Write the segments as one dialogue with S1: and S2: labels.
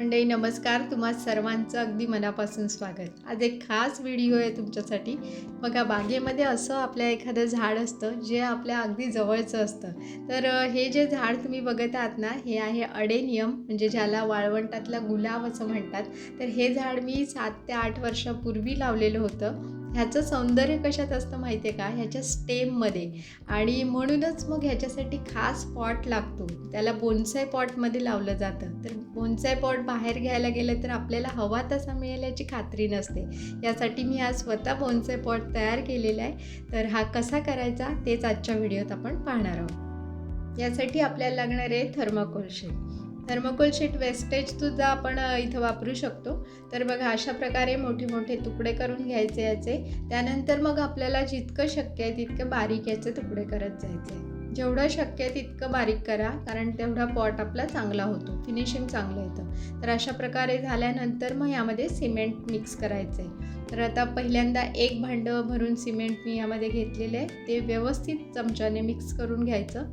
S1: मंडळी नमस्कार. तुम्हा सर्वांचं अगदी मनापासून स्वागत. आज एक खास व्हिडिओ आहे तुमच्यासाठी. बघा बागेमध्ये असं आपल्या एखादं झाड असतं जे आपल्या अगदी जवळचं असतं. तर हे जे झाड तुम्ही बघत आहात ना हे आहे अडेनियम म्हणजे ज्याला वाळवंटातला गुलाब असं म्हणतात. तर हे झाड मी सात ते आठ वर्षापूर्वी लावलेलं होतं. ह्याचं सौंदर्य कशात असतं माहिती आहे का? ह्याच्या स्टेममध्ये. आणि म्हणूनच मग ह्याच्यासाठी खास पॉट लागतो. त्याला बोन्साय पॉटमध्ये लावलं जातं. तर बोन्साय पॉट बाहेर घ्यायला गेलं तर आपल्याला हवा तसा मिळेल याची खात्री नसते. यासाठी मी आज स्वतः बोन्साय पॉट तयार केलेला आहे. तर हा कसा करायचा तेच आजच्या व्हिडिओत आपण पाहणार आहोत. यासाठी आपल्याला लागणार आहे thermocol shape thermocol sheet wastage सुद्धा आपण इथं वापरू शकतो. तर बघा अशा प्रकारे मोठे मोठे तुकडे करून घ्यायचे याचे. त्यानंतर मग आपल्याला जितकं शक्य आहे तितकं बारीक याचे तुकडे करत जायचे. जेवढं शक्य आहे तितकं बारीक करा कारण तेवढा पॉट आपला चांगला होतो. फिनिशिंग चांगलं येतं. तर अशा प्रकारे झाल्यानंतर मग यामध्ये सिमेंट मिक्स करायचं आहे तर आता पहिल्यांदा एक भांडं भरून सिमेंट मी यामध्ये घेतलेलं आहे. ते व्यवस्थित चमच्याने मिक्स करून घ्यायचं.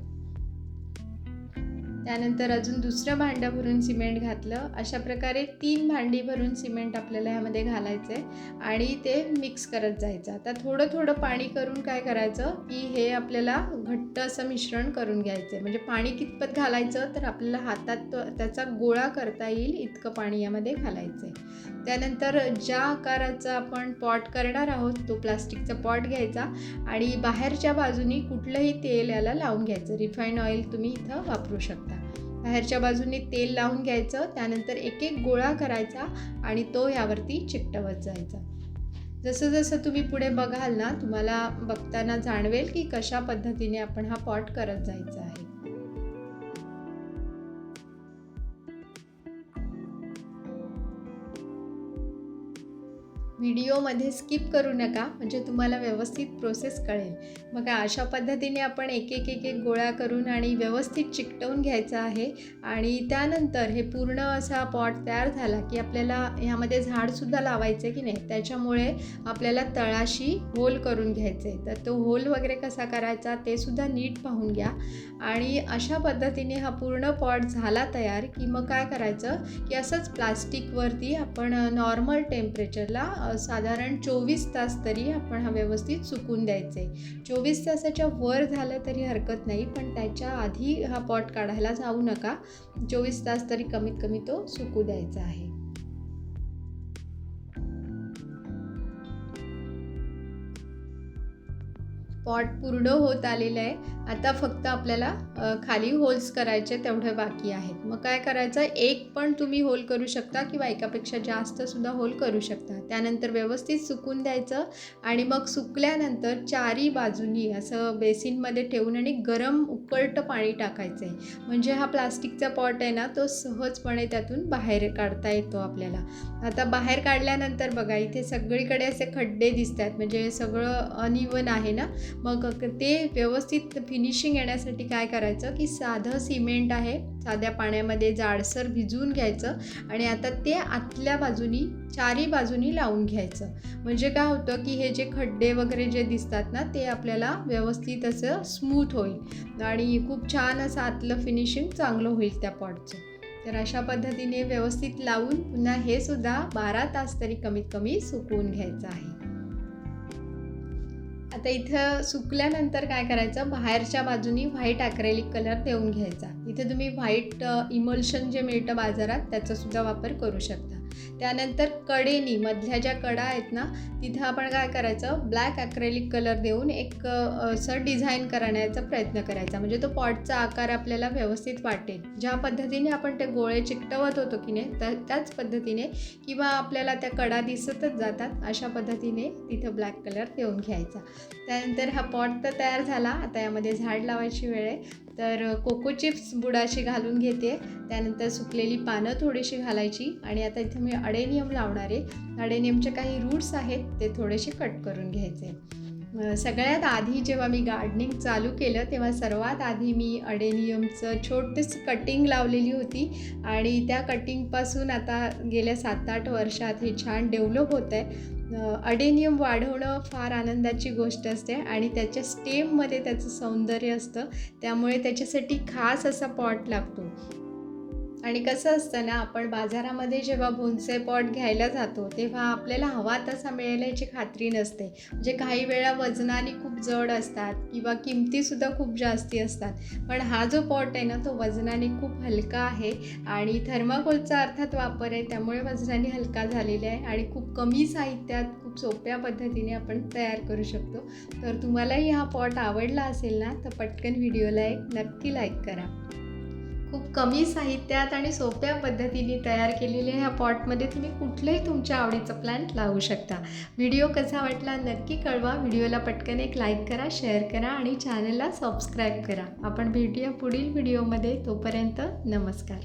S1: त्यानंतर अजून दुसरं भांडं भरून सिमेंट घातलं. अशा प्रकारे तीन भांडी भरून सिमेंट आपल्याला ह्यामध्ये घालायचं आहे आणि ते मिक्स करत जायचं. आता थोडं थोडं पाणी करून काय करायचं की हे आपल्याला घट्ट असं मिश्रण करून घ्यायचं आहे म्हणजे पाणी कितपत घालायचं तर आपल्याला हातात त्याचा गोळा करता येईल इतकं पाणी यामध्ये घालायचं आहे त्यानंतर ज्या आकाराचा आपण पॉट करणार आहोत तो प्लास्टिकचा पॉट घ्यायचा आणि बाहेरच्या बाजूनी कुठलंही तेल याला लावून घ्यायचं. रिफाईन ऑइल तुम्ही इथं वापरू शकता. बाहेरच्या बाजूने तेल लावून घ्यायचं त्यानंतर एक एक गोळा करायचा आणि तो यावरती चिकटवत जायचा. जसं जसं तुम्ही पुढे बघाल ना तुम्हाला बघताना जाणवेल की कशा पद्धतीने आपण हा पॉट करत जायचा आहे. व्हिडिओमध्ये स्किप करू नका म्हणजे तुम्हाला व्यवस्थित प्रोसेस कळेल. मग अशा पद्धतीने आपण एक एक एक एक गोळा करून आणि व्यवस्थित चिकटवून घ्यायचा आहे आणि त्यानंतर हे पूर्ण असा पॉट तयार झाला की आपल्याला ह्यामध्ये झाडसुद्धा लावायचं आहे की नाही त्याच्यामुळे आपल्याला तळाशी होल करून घ्यायचे. तर तो होल वगैरे कसा करायचा ते सुद्धा नीट पाहून घ्या. आणि अशा पद्धतीने हा पूर्ण पॉट झाला तयार की मग काय करायचं की असंच प्लास्टिकवरती आपण नॉर्मल टेम्परेचरला साधारण चोवीस तास तरी आपण हा व्यवस्थित सुकून द्यायचे चोवीस तासाच्या वर झालं तरी हरकत नाही पण त्याच्या आधी हा पॉट काढायला जाऊ नका. चोवीस तास तरी कमीत कमी तो सुकू द्यायचा आहे. पॉट पूर्ण होत आलेलं आहे. आता फक्त आपल्याला खाली होल्स करायचे तेवढे बाकी आहेत. मग काय करायचं? एक पण तुम्ही होल करू शकता किंवा एकापेक्षा जास्त सुद्धा होल करू शकता. त्यानंतर व्यवस्थित सुकून द्यायचं आणि मग सुकल्यानंतर चारी बाजूनी असं बेसिनमध्ये ठेवून आणि गरम उकळतं पाणी टाकायचं आहे म्हणजे हा प्लास्टिकचा पॉट आहे ना तो सहजपणे त्यातून बाहेर काढता येतो आपल्याला. आता बाहेर काढल्यानंतर बघा इथे सगळीकडे असे खड्डे दिसत आहेत म्हणजे सगळं अनइवन आहे ना? मग ते व्यवस्थित फिनिशिंग येण्यासाठी काय करायचं की साधं सिमेंट आहे साध्या पाण्यामध्ये जाडसर भिजवून घ्यायचं आणि आता ते आतल्या बाजूनी चारी बाजूनी लावून घ्यायचं. म्हणजे काय होतं की हे जे खड्डे वगैरे जे दिसतात ना ते आपल्याला व्यवस्थित असं स्मूथ होईल आणि खूप छान असं आतलं फिनिशिंग चांगलं होईल त्या पॉटचं तर अशा पद्धतीने व्यवस्थित लावून पुन्हा हे सुद्धा बारा तास तरी कमीत कमी सुकवून घ्यायचं आहे. आता इथं सुकल्यानंतर काय करायचं? बाहेरच्या बाजूनी व्हाईट अक्रेलिक कलर देऊन घ्यायचा. इथे तुम्ही व्हाईट इमल्शन जे मिळतं बाजारात त्याचा सुद्धा वापर करू शकता. त्यानंतर कडेनी मधल्या ज्या कडा आहेत ना तिथं आपण काय करायचं? ब्लॅक ॲक्रेलिक कलर देऊन एक असं डिझाईन करण्याचा प्रयत्न करायचा. म्हणजे तो पॉटचा आकार आपल्याला व्यवस्थित वाटेल. ज्या पद्धतीने आपण ते गोळे चिकटवत होतो की नाही तर त्याच पद्धतीने किंवा आपल्याला त्या कडा दिसतच जातात अशा पद्धतीने तिथं ब्लॅक कलर देऊन घ्यायचा. त्यानंतर हा पॉट तर तयार झाला. आता यामध्ये झाड लावायची वेळ आहे. तर कोको चिप्स बुडाशी घालून घेते. त्यानंतर सुकलेली पानं थोडीशी घालायची आणि आता इथं मी अडेनियम लावणार आहे. अडेनियमचे काही रूट्स आहेत ते थोडेसे कट करून घ्यायचे. सगळ्यात आधी जेव्हा मी गार्डनिंग चालू केलं तेव्हा सर्वात आधी मी अडेनियमचं छोटीच कटिंग लावलेली होती. आणि त्या कटिंगपासून आता गेल्या सात आठ वर्षात हे छान डेव्हलप होत आहे अडेनियम वाढवणं फार आनंदाची गोष्ट असते आणि त्याच्या स्टेममध्ये त्याचं सौंदर्य असतं. त्यामुळे त्याच्यासाठी खास असा पॉट लागतो. आणि कसं असतं ना आपण बाजारामध्ये जेव्हा भोनसे पॉट घ्यायला जातो तेव्हा आपल्याला हवा तसा मिळेल याची खात्री नसते. म्हणजे काही वेळा वजनाने खूप जड असतात किंवा किमतीसुद्धा खूप जास्ती असतात. पण हा जो पॉट आहे ना तो वजनाने खूप हलका आहे आणि थर्माकोलचा अर्थात वापर आहे त्यामुळे वजनाने हलका झालेला आहे आणि खूप कमी साहित्यात खूप सोप्या पद्धतीने आपण तयार करू शकतो. तर तुम्हालाही हा पॉट आवडला असेल ना तर पटकन व्हिडिओला एक नक्की लाईक करा. खूप कमी साहित्यात आणि सोप्या पद्धतीने तयार केलेल्या ह्या पॉटमध्ये तुम्ही कुठलंही तुमच्या आवडीचं प्लांट लावू शकता. व्हिडिओ कसा वाटला नक्की कळवा. व्हिडिओला पटकन एक लाईक करा शेअर करा आणि चॅनलला सबस्क्राईब करा. आपण भेटूया पुढील व्हिडिओमध्ये तोपर्यंत नमस्कार.